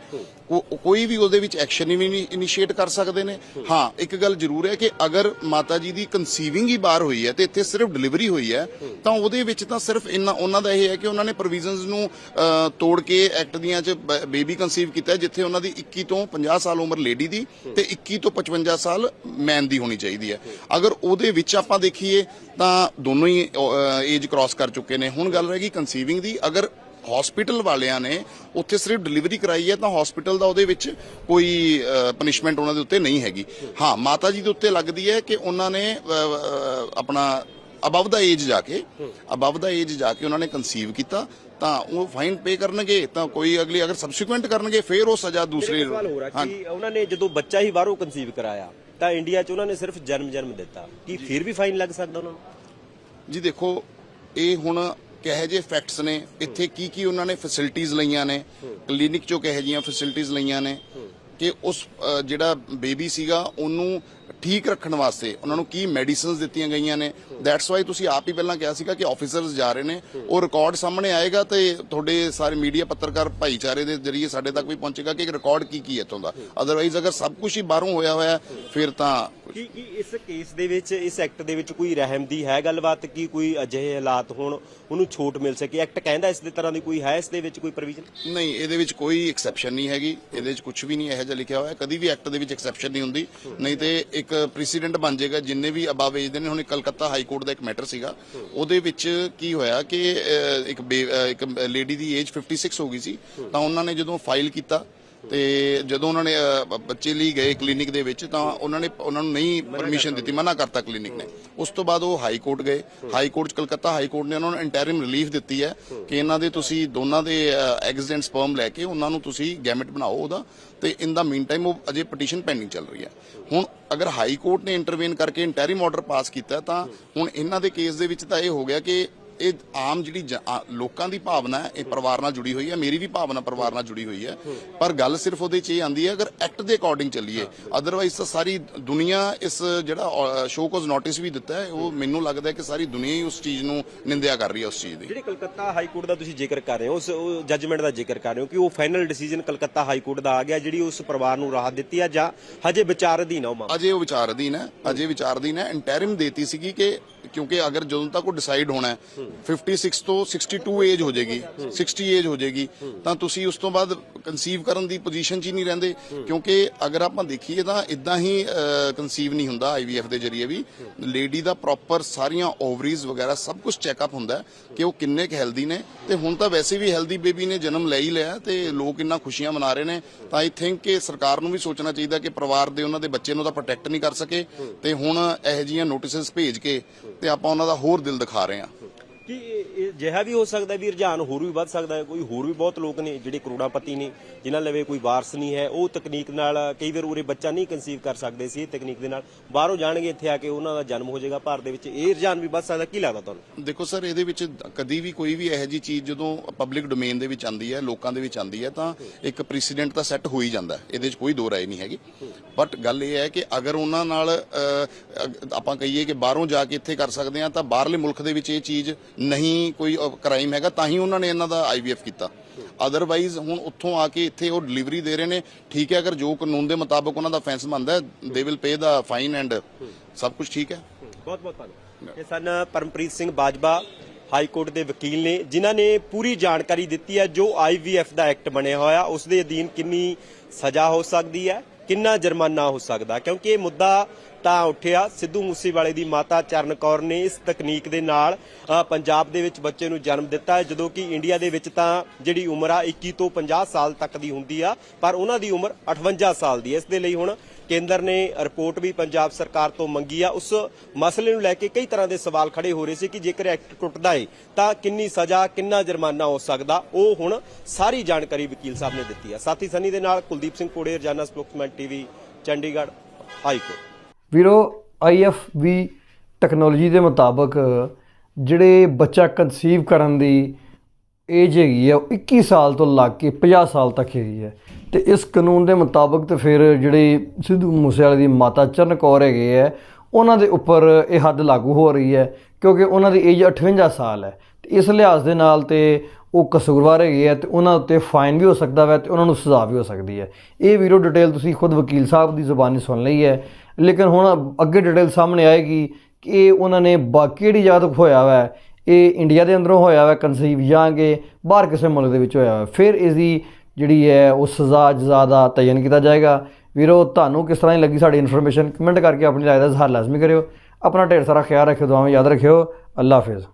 ਕੋਈ ਵੀ ਉਹਦੇ ਵਿੱਚ ਐਕਸ਼ਨ ਵੀ ਇਨੀਸ਼ੀਏਟ ਕਰ ਸਕਦੇ ਨੇ। ਹਾਂ, ਇੱਕ ਗੱਲ ਜ਼ਰੂਰ ਹੈ ਕਿ ਅਗਰ ਮਾਤਾ ਜੀ ਦੀ ਕਨਸੀਵਿੰਗ ਹੀ ਬਾਹਰ ਹੋਈ ਹੈ ਤੇ ਇੱਥੇ ਸਿਰਫ ਡਿਲੀਵਰੀ ਹੋਈ ਹੈ, ਤਾਂ ਉਹਦੇ ਵਿੱਚ ਤਾਂ ਸਿਰਫ ਇੰਨਾ, ਉਹਨਾਂ ਦਾ ਇਹ ਹੈ ਕਿ ਉਹਨਾਂ ਨੇ ਪ੍ਰੋਵੀਜ਼ਨਸ ਨੂੰ ਅਹ, ਤੋੜ ਕੇ ਐਕਟ ਦੀਆਂ ਚ ਬੇਬੀ ਕਨਸੀਵ ਕੀਤਾ ਜਿੱਥੇ ਉਹਨਾਂ ਦੀ 21 ਤੋਂ 50 ਸਾਲ ਉਮਰ ਲੇਡੀ ਦੀ ਤੇ 21 ਤੋਂ 55 ਸਾਲ ਮੈਨ ਦੀ ਹੋਣੀ ਚਾਹੀਦੀ ਹੈ। ਅਗਰ ਉਹਦੇ ਵਿੱਚ ਆਪਾਂ ਦੇਖੀਏ ਤਾਂ ਦੋਨੋਂ ਹੀ ਏਜ ਕ੍ਰਾਸ ਕਰ ਚੁੱਕੇ ਨੇ। ਹੁਣ ਗੱਲ ਰਹੇਗੀ ਕਨਸੀਵਿੰਗ ਦੀ। ਅਗਰ ਹਸਪੀਟਲ ਵਾਲਿਆਂ ਨੇ ਉੱਥੇ ਸਿਰਫ ਡਿਲੀਵਰੀ ਕਰਾਈ ਹੈ ਤਾਂ ਹਸਪੀਟਲ ਦਾ ਉਹਦੇ ਵਿੱਚ ਕੋਈ ਪਨਿਸ਼ਮੈਂਟ ਉਹਨਾਂ ਦੇ ਉੱਤੇ ਨਹੀਂ ਹੈਗੀ। ਹਾਂ ਮਾਤਾ ਜੀ ਦੇ ਉੱਤੇ ਲੱਗਦੀ ਹੈ ਕਿ ਉਹਨਾਂ ਨੇ ਆਪਣਾ ਅਬਵ ਦਾ ਏਜ ਜਾ ਕੇ ਅਬਵ ਦਾ ਏਜ ਜਾ ਕੇ ਉਹਨਾਂ ਨੇ ਕਨਸੀਵ ਕੀਤਾ। ਤਾਂ ਉਹ ਫਾਈਨ ਪੇ ਕਰਨਗੇ ਤਾਂ ਕੋਈ ਅਗਲੀ ਅਗਰ ਸਬਸੀਕੁਐਂਟ ਕਰਨਗੇ ਫਿਰ ਉਹ ਸਜ਼ਾ ਦੂਸਰੀ ਸਵਾਲ ਹੋ ਰਿਹਾ ਹਾਂ। ਕਿ ਉਹਨਾਂ ਨੇ ਜਦੋਂ ਬੱਚਾ ਹੀ ਬਾਹਰੋਂ ਕਨਸੀਵ ਕਰਾਇਆ ਤਾਂ ਇੰਡੀਆ 'ਚ ਉਹਨਾਂ ਨੇ ਸਿਰਫ ਜਨਮ ਜਨਮ ਦਿੱਤਾ। ਕੀ ਫਿਰ ਵੀ ਫਾਈਨ ਲੱਗ ਸਕਦਾ ਉਹਨਾਂ ਨੂੰ? ਜੀ ਦੇਖੋ ਇਹ ਹੁਣ ਕਹੇ ਜੇ ਫੈਕਟਸ ਨੇ ਇੱਥੇ ਕੀ ਕੀ ਉਹਨਾਂ ਨੇ ਫੈਸਿਲਿਟੀਆਂ ਲਈਆਂ ਨੇ ਕਲੀਨਿਕ ਚੋਂ ਕਹੇ ਜੀਆਂ ਫੈਸਿਲਿਟੀਆਂ ਲਈਆਂ ਨੇ ਕਿ ਉਸ ਜਿਹੜਾ ਬੇਬੀ ਸੀਗਾ ਉਹਨੂੰ ਠੀਕ ਰੱਖਣ ਵਾਸਤੇ ਉਹਨਾਂ ਨੂੰ ਕੀ ਮੈਡੀਸਿਨਸ ਦਿੱਤੀਆਂ ਗਈਆਂ ਨੇ। ਦੈਟਸ ਵਾਈ ਤੁਸੀਂ ਆਪ ਹੀ ਪਹਿਲਾਂ ਕਿਹਾ ਸੀਗਾ ਕਿ ਆਫੀਸਰਸ ਜਾ ਰਹੇ ਨੇ। ਉਹ ਰਿਕਾਰਡ ਸਾਹਮਣੇ ਆਏਗਾ ਤੇ ਤੁਹਾਡੇ ਸਾਰੇ ਮੀਡੀਆ ਪੱਤਰਕਾਰ, ਭਾਈਚਾਰੇ ਦੇ ਜਰੀਏ ਸਾਡੇ ਤੱਕ ਵੀ ਪਹੁੰਚੇਗਾ ਕਿ ਰਿਕਾਰਡ ਕੀ ਕੀ ਹੈ ਇੱਥੋਂ ਦਾ। ਅਦਰਵਾਈਜ਼ ਅਗਰ ਸਭ ਕੁਝ ਹੀ ਬਾਹਰੋਂ ਹੋਇਆ ਹੋਇਆ, ਫਿਰ ਤਾਂ ਕੀ ਕੀ ਇਸ ਕੇਸ ਦੇ ਵਿੱਚ ਇਸ ਐਕਟ ਦੇ ਵਿੱਚ ਕੋਈ ਰਹਿਮ ਦੀ ਹੈ ਗੱਲਬਾਤ ਕੀ ਕੋਈ ਅਜਿਹੇ ਹਾਲਾਤ ਹੋਣ ਉਹਨੂੰ ਛੋਟ ਮਿਲ ਸਕੇ? ਐਕਟ ਕਹਿੰਦਾ ਇਸ ਦੇ ਤਰ੍ਹਾਂ ਦੀ ਕੋਈ ਹੈ ਇਸ ਦੇ ਵਿੱਚ ਕੋਈ ਪ੍ਰੋਵੀਜ਼ਨ ਨਹੀਂ ਇਹਦੇ ਵਿੱਚ ਕੋਈ ਐਕਸੈਪਸ਼ਨ ਨਹੀਂ ਹੈਗੀ। ਇਹਦੇ ਵਿੱਚ ਕੁਝ ਵੀ ਨਹੀਂ ਇਹੋ ਜਿਹਾ ਲਿਖਿਆ ਹੋਇਆ। ਕਦੀ ਵੀ ਐਕਟ ਦੇ ਵਿੱਚ ਐਕਸੈਪਸ਼ਨ ਨਹੀਂ ਹੁੰਦੀ। ਨਹੀਂ ਤੇ ਇੱਕ ਪ੍ਰੈਸੀਡੈਂਟ ਬਣ ਜਾਏਗਾ ਜਿੰਨੇ ਵੀ ਅਬਾਵ ਏਜ ਦੇ ਨੇ ਹੁਣ ਕਲਕੱਤਾ ਹਾਈ ਕੋਰਟ ਦਾ ਇੱਕ ਮੈਟਰ ਸੀਗਾ। ਉਹਦੇ ਵਿੱਚ ਕੀ ਹੋਇਆ ਕਿ ਇੱਕ ਇੱਕ ਲੇਡੀ ਦੀ ਏਜ 56 ਹੋ ਗਈ ਸੀ। ਤਾਂ ਉਹਨਾਂ ਨੇ ਜਦੋਂ ਫਾਈਲ ਕੀਤਾ ਤੇ ਜਦੋਂ ਉਹਨਾਂ ਨੇ ਬੱਚੇ ਲਈ ਗਏ ਕਲੀਨਿਕ ਦੇ ਵਿੱਚ ਤਾਂ ਉਹਨਾਂ ਨੇ ਉਹਨਾਂ ਨੂੰ ਨਹੀਂ ਪਰਮਿਸ਼ਨ ਦਿੱਤੀ ਮਨਾ ਕਰਤਾ ਕਲੀਨਿਕ ਨੇ। ਉਸ ਤੋਂ ਬਾਅਦ ਉਹ ਹਾਈ ਕੋਰਟ ਗਏ। ਹਾਈ ਕੋਰਟ ਚ ਕਲਕੱਤਾ ਹਾਈ ਕੋਰਟ ਨੇ ਉਹਨਾਂ ਨੂੰ ਇੰਟਰਿਮ ਰਿਲੀਫ ਦਿੱਤੀ ਹੈ ਕਿ ਇਹਨਾਂ ਦੇ ਤੁਸੀਂ ਦੋਨਾਂ ਦੇ ਐਗਸ ਐਂਡ ਸਪਰਮ ਲੈ ਕੇ ਉਹਨਾਂ ਨੂੰ ਤੁਸੀਂ ਗੈਮਟ ਬਣਾਓ ਉਹਦਾ। ਤੇ ਇਨ ਦਾ ਮੀਨ ਟਾਈਮ ਉਹ ਅਜੇ ਪਟੀਸ਼ਨ ਪੈਂਡਿੰਗ ਚੱਲ ਰਹੀ ਹੈ। ਹੁਣ ਅਗਰ ਹਾਈ ਕੋਰਟ ਨੇ ਇੰਟਰਵੀਨ ਕਰਕੇ ਇੰਟਰਿਮ ਆਰਡਰ ਪਾਸ ਕੀਤਾ ਤਾਂ ਹੁਣ ਇਹਨਾਂ ਦੇ ਕੇਸ ਦੇ ਵਿੱਚ ਤਾਂ ਇਹ ਹੋ ਗਿਆ ਕਿ ਇਹ ਆਮ ਜਿਹੜੀ ਲੋਕਾਂ ਦੀ ਭਾਵਨਾ ਹੈ ਇਹ ਪਰਿਵਾਰ ਨਾਲ ਜੁੜੀ ਹੋਈ ਹੈ ਮੇਰੀ ਵੀ ਭਾਵਨਾ ਪਰਿਵਾਰ ਨਾਲ ਜੁੜੀ ਹੋਈ ਹੈ। ਪਰ ਗੱਲ ਸਿਰਫ ਉਹਦੇ 'ਚ ਇਹ ਆਂਦੀ ਹੈ ਅਗਰ ਐਕਟ ਦੇ ਅਕੋਰਡਿੰਗ ਚੱਲੀਏ ਅਦਰਵਾਈਜ਼ ਤਾਂ ਸਾਰੀ ਦੁਨੀਆ ਇਸ ਜਿਹੜਾ ਸ਼ੋਅ ਕੋਜ਼ ਨੋਟਿਸ ਵੀ ਦਿੱਤਾ ਹੈ ਉਹ ਮੈਨੂੰ ਲੱਗਦਾ ਹੈ ਕਿ ਸਾਰੀ ਦੁਨੀਆ ਹੀ ਉਸ ਚੀਜ਼ ਨੂੰ ਨਿੰਦਿਆ ਕਰ ਰਹੀ ਹੈ ਉਸ ਚੀਜ਼ ਦੀ। ਜਿਹੜੇ ਕਲਕੱਤਾ ਹਾਈ ਕੋਰਟ ਦਾ ਤੁਸੀਂ ਜ਼ਿਕਰ ਕਰ ਰਹੇ ਹੋ ਉਸ ਜੱਜਮੈਂਟ ਦਾ ਜ਼ਿਕਰ ਕਰ ਰਹੇ ਹੋ ਕਿ ਉਹ final decision Calcutta high court ਦਾ ਆ ਗਿਆ ਜਿਹੜੀ ਉਸ ਪਰਿਵਾਰ ਨੂੰ ਰਾਹਤ ਦਿੱਤੀ ਆ ਜਾਂ ਹਜੇ ਵਿਚਾਰ ਅਧੀਨ ਆ ਉਹ ਮਾਮਲਾ? ਅਜੇ ਉਹ ਵਿਚਾਰ ਅਧੀਨ ਹੈ ਅਜੇ ਵਿਚਾਰ ਅਧੀਨ ਹੈ ਇੰਟਰਿਮ ਦੇਤੀ ਸੀਗੀ ਕਿ ਕਿਉਂਕਿ ਅਗਰ ਜਦੋਂ ਤੱਕ ਉਹ ਡਿਸਾਈਡ ਹੋਣਾ ਹੈ 56 ਤੋਂ 62 ਏਜ ਹੋ ਜਾਏਗੀ 60 ਏਜ ਹੋ ਜਾਏਗੀ, ਤਾਂ ਤੁਸੀਂ ਉਸ ਤੋਂ ਬਾਅਦ ਕਨਸੀਵ ਕਰਨ ਦੀ ਪੋਜੀਸ਼ਨ 'ਚ ਹੀ ਨਹੀਂ ਰਹਿੰਦੇ। ਕਿਉਂਕਿ ਅਗਰ ਆਪਾਂ ਦੇਖੀਏ ਤਾਂ ਇਦਾਂ ਹੀ ਕਨਸੀਵ ਨਹੀਂ ਹੁੰਦਾ ਆਈਵੀਐਫ ਦੇ ਜਰੀਏ ਵੀ। ਲੇਡੀ ਦਾ ਪ੍ਰੋਪਰ ਸਾਰੀਆਂ ਓਵਰੀਜ਼ ਵਗੈਰਾ ਸਭ ਕੁਝ ਚੈੱਕਅਪ ਹੁੰਦਾ ਕਿ ਉਹ ਕਿੰਨੇ ਕੁ ਹੈਲਦੀ ਨੇ। ਤੇ ਹੁਣ ਤਾਂ ਵੈਸੇ ਵੀ ਹੈਲਦੀ ਬੇਬੀ ਨੇ ਜਨਮ ਲੈ ਹੀ ਲਿਆ ਤੇ ਲੋਕ ਇੰਨਾ ਖੁਸ਼ੀਆਂ ਮਨਾ ਰਹੇ ਨੇ। ਤਾਂ ਆਈ ਥਿੰਕ ਕਿ ਸਰਕਾਰ ਨੂੰ ਵੀ ਸੋਚਣਾ ਚਾਹੀਦਾ ਕਿ ਪਰਿਵਾਰ ਦੇ ਉਹਨਾਂ ਦੇ ਬੱਚੇ ਨੂੰ ਤਾਂ ਪ੍ਰੋਟੈਕਟ ਨਹੀਂ ਕਰ ਸਕੇ। ਤੇ ਹੁਣ ਇਹੋ ਜਿਹੀਆਂ ਨੋਟਿਸਸ ਭੇਜ ਕੇ ਤੇ ਆਪਾਂ ਉਹਨਾਂ ਦਾ ਹੋਰ ਦਿਲ ਦਿਖਾ ਰਹੇ ਹਾਂ। ਕਿ ਇਹ- ਜਿਹਾ ਵੀ ਹੋ ਸਕਦਾ ਵੀ ਰੁਝਾਨ ਹੋਰ ਵੀ ਵੱਧ ਸਕਦਾ ਹੈ, ਕੋਈ ਹੋਰ ਵੀ ਬਹੁਤ ਲੋਕ ਨੇ ਜਿਹੜੇ ਕਰੋੜਾਪਤੀ ਨੇ, ਜਿਨ੍ਹਾਂ ਲਵੇ ਕੋਈ ਵਾਰਸ ਨਹੀਂ ਹੈ। ਉਹ ਤਕਨੀਕ ਨਾਲ ਕਈ ਵਾਰ ਉਰੇ ਬੱਚਾ ਨਹੀਂ ਕਨਸੀਵ ਕਰ ਸਕਦੇ ਸੀ ਤਕਨੀਕ ਦੇ ਨਾਲ। ਬਾਹਰੋਂ ਜਾਣਗੇ ਇੱਥੇ ਆ ਕੇ, ਉਹਨਾਂ ਦਾ ਜਨਮ ਹੋ ਜਾਏਗਾ, ਭਾਰਤ ਦੇ ਵਿੱਚ ਇਹ ਰੁਝਾਨ ਵੀ ਵੱਧ ਸਕਦਾ। ਕੀ ਲੱਗਦਾ ਤੁਹਾਨੂੰ? ਦੇਖੋ ਸਰ, ਇਹਦੇ ਵਿੱਚ ਕਦੀ ਵੀ ਕੋਈ ਵੀ ਇਹੋ ਜੀ ਚੀਜ਼ ਜਦੋਂ ਪਬਲਿਕ ਡੋਮੇਨ ਦੇ ਵਿੱਚ ਆਂਦੀ ਹੈ, ਲੋਕਾਂ ਦੇ ਵਿੱਚ ਆਂਦੀ ਹੈ, ਤਾਂ ਇੱਕ ਪ੍ਰੈਸੀਡੈਂਟ ਤਾਂ ਸੈੱਟ ਹੋ ਹੀ ਜਾਂਦਾ ਇਹਦੇ ਵਿੱਚ ਕੋਈ ਦੋ ਰਾਏ ਨਹੀਂ ਹੈਗੀ। ਬਟ ਗੱਲ ਇਹ ਹੈ ਕਿ ਅਗਰ ਉਹਨਾਂ ਨਾਲ ਆਪਾਂ ਕਹੀਏ ਕਿ ਬਾਹਰੋਂ ਜਾ ਕੇ ਇੱਥੇ ਕਰ ਸਕਦੇ ਆ ਤਾਂ ਬਾਹਰਲੇ ਮੁਲਕ ਦੇ ਵਿੱਚ ਇਹ ਚੀਜ਼ ਨਹੀਂ ਕੋਈ ਕ੍ਰਾਈਮ ਹੈਗਾ, ਤਾਂ ਹੀ ਉਹਨਾਂ ਨੇ ਇਹਨਾਂ ਦਾ ਆਈਵੀਐਫ ਕੀਤਾ। ਅਦਰਵਾਈਜ਼ ਹੁਣ ਉੱਥੋਂ ਆ ਕੇ ਇੱਥੇ ਉਹ ਡਿਲੀਵਰੀ ਦੇ ਰਹੇ ਨੇ। ਠੀਕ ਹੈ, ਅਗਰ ਜੋ ਕਾਨੂੰਨ ਦੇ ਮੁਤਾਬਕ ਉਹਨਾਂ ਦਾ ਫੈਂਸ ਬਣਦਾ they will pay the fine and ਸਭ ਕੁਝ ਠੀਕ ਹੈ। ਬਹੁਤ ਬਹੁਤ ਧੰਨਵਾਦ। ਇਹ ਸਨ ਪਰਮਪ੍ਰੀਤ ਸਿੰਘ ਬਾਜਵਾ, ਹਾਈ ਕੋਰਟ ਦੇ ਵਕੀਲ ਨੇ, ਜਿਨ੍ਹਾਂ ਨੇ ਪੂਰੀ ਜਾਣਕਾਰੀ ਦਿੱਤੀ ਹੈ ਜੋ ਆਈਵੀਐਫ ਦਾ ਐਕਟ ਬਣਿਆ ਹੋਇਆ। ਉਸ ਦੇ ਅਧੀਨ ਕਿੰਨੀ ਸਜ਼ਾ ਹੋ ਸਕਦੀ ਹੈ? ਕਿੰਨਾ ਜੁਰਮਾਨਾ ਹੋ ਸਕਦਾ? ਕਿਉਂਕਿ ਇਹ ਮੁੱਦਾ ਤਾਂ ਉੱਠਿਆ ਸਿੱਧੂ ਮੂਸੇਵਾਲੇ ਦੀ ਮਾਤਾ ਚਰਨ ਕੌਰ ਨੇ ਇਸ ਤਕਨੀਕ ਦੇ ਨਾਲ ਪੰਜਾਬ ਦੇ ਵਿੱਚ ਬੱਚੇ ਨੂੰ ਜਨਮ ਦਿੱਤਾ ਹੈ। ਜਦੋਂ ਕਿ ਇੰਡੀਆ ਦੇ ਵਿੱਚ ਤਾਂ ਜਿਹੜੀ ਉਮਰ ਆ 21 ਤੋਂ 50 ਸਾਲ ਤੱਕ ਦੀ ਹੁੰਦੀ ਆ, ਪਰ ਉਹਨਾਂ ਦੀ ਉਮਰ 58 ਸਾਲ ਦੀ ਹੈ। ਇਸ ਦੇ ਲਈ ਹੁਣ ਕੇਂਦਰ ਨੇ ਰਿਪੋਰਟ ਵੀ ਪੰਜਾਬ ਸਰਕਾਰ ਤੋਂ ਮੰਗੀ ਆ। ਉਸ ਮਸਲੇ ਨੂੰ ਲੈ ਕੇ ਕਈ ਤਰ੍ਹਾਂ ਦੇ ਸਵਾਲ ਖੜੇ ਹੋ ਰਹੇ ਸੀ ਕਿ ਜੇਕਰ ਐਕਟ ਟੁੱਟਦਾ ਏ, ਤਾਂ ਕਿੰਨੀ ਸਜ਼ਾ, ਕਿੰਨਾ ਜੁਰਮਾਨਾ ਹੋ ਸਕਦਾ? ਉਹ ਹੁਣ ਸਾਰੀ ਜਾਣਕਾਰੀ ਵਕੀਲ ਸਾਹਿਬ ਨੇ ਦਿੱਤੀ ਆ। ਸਾਥੀ ਸਨੀ ਦੇ ਨਾਲ Kuldeep Singh Kore, Rozana spokesman TV, Chandigarh high court ਵੀਰੋ ਆਈਐਫ ਵੀ ਟੈਕਨੋਲੋਜੀ ਦੇ ਮੁਤਾਬਕ ਜਿਹੜੇ ਬੱਚਾ ਕਨਸੀਵ ਕਰਨ ਦੀ ਏਜ ਹੈਗੀ ਹੈ ਉਹ 21 ਸਾਲ ਤੋਂ ਲੱਗ ਕੇ 50 ਸਾਲ ਤੱਕ ਹੈਗੀ ਹੈ ਤੇ ਇਸ ਕਾਨੂੰਨ ਦੇ ਮੁਤਾਬਕ ਤੇ ਫਿਰ ਜਿਹੜੇ ਸਿੱਧੂ ਮੂਸੇਵਾਲੇ ਦੀ ਮਾਤਾ ਚਰਨ ਕੌਰ ਹੈਗੇ ਹੈ ਉਹਨਾਂ ਦੇ ਉੱਪਰ ਇਹ ਹੱਦ ਲਾਗੂ ਹੋ ਰਹੀ ਹੈ, ਕਿਉਂਕਿ ਉਹਨਾਂ ਦੀ ਏਜ 58 ਸਾਲ ਹੈ। ਤੇ ਇਸ ਲਿਹਾਜ਼ ਦੇ ਨਾਲ ਤੇ ਉਹ ਕਸੂਰਵਾਰ ਹੈਗੇ ਆ ਤੇ ਉਹਨਾਂ ਉੱਤੇ ਫਾਈਨ ਵੀ ਹੋ ਸਕਦਾ ਹੈ ਤੇ ਉਹਨਾਂ ਨੂੰ ਸਜ਼ਾ ਵੀ ਹੋ ਸਕਦੀ ਹੈ। ਇਹ ਵੀਰੋ ਡਿਟੇਲ ਤੁਸੀਂ ਖੁਦ ਵਕੀਲ ਸਾਹਿਬ ਦੀ ਜ਼ੁਬਾਨੀ ਸੁਣ ਲਈ ਹੈ, ਲੇਕਿਨ ਹੁਣ ਅੱਗੇ ਡਿਟੇਲ ਸਾਹਮਣੇ ਆਏਗੀ ਕਿ ਇਹ ਉਹਨਾਂ ਨੇ ਬਾਕੀ ਜਿਹੜੀ ਜਗ੍ਹਾ ਤੋਂ ਹੋਇਆ ਵਾ, ਇਹ ਇੰਡੀਆ ਦੇ ਅੰਦਰੋਂ ਹੋਇਆ ਵਾ ਕਨਸੀਵ ਜਾਂ ਕਿ ਬਾਹਰ ਕਿਸੇ ਮੁਲਕ ਦੇ ਵਿੱਚ ਹੋਇਆ ਵਾ। ਫਿਰ ਇਸ ਦੀ ਜਿਹੜੀ ਹੈ ਉਹ ਸਜ਼ਾ ਜਜ਼ਾ ਦਾ ਤੈਅਨ ਕੀਤਾ ਜਾਏਗਾ। ਵੀਰੋ, ਤੁਹਾਨੂੰ ਕਿਸ ਤਰ੍ਹਾਂ ਦੀ ਲੱਗੀ ਸਾਡੀ ਇਨਫੋਰਮੇਸ਼ਨ ਕਮੈਂਟ ਕਰਕੇ ਆਪਣੀ ਰਾਏ ਦਾ ਇਜ਼ਹਾਰ ਲਾਜ਼ਮੀ ਕਰਿਓ। ਆਪਣਾ ਢੇਰ ਸਾਰਾ ਖਿਆਲ ਰੱਖਿਓ, ਦੁਆਵਾਂ ਯਾਦ ਰੱਖਿਓ। ਅੱਲਾ ਹਾਫਿਜ਼।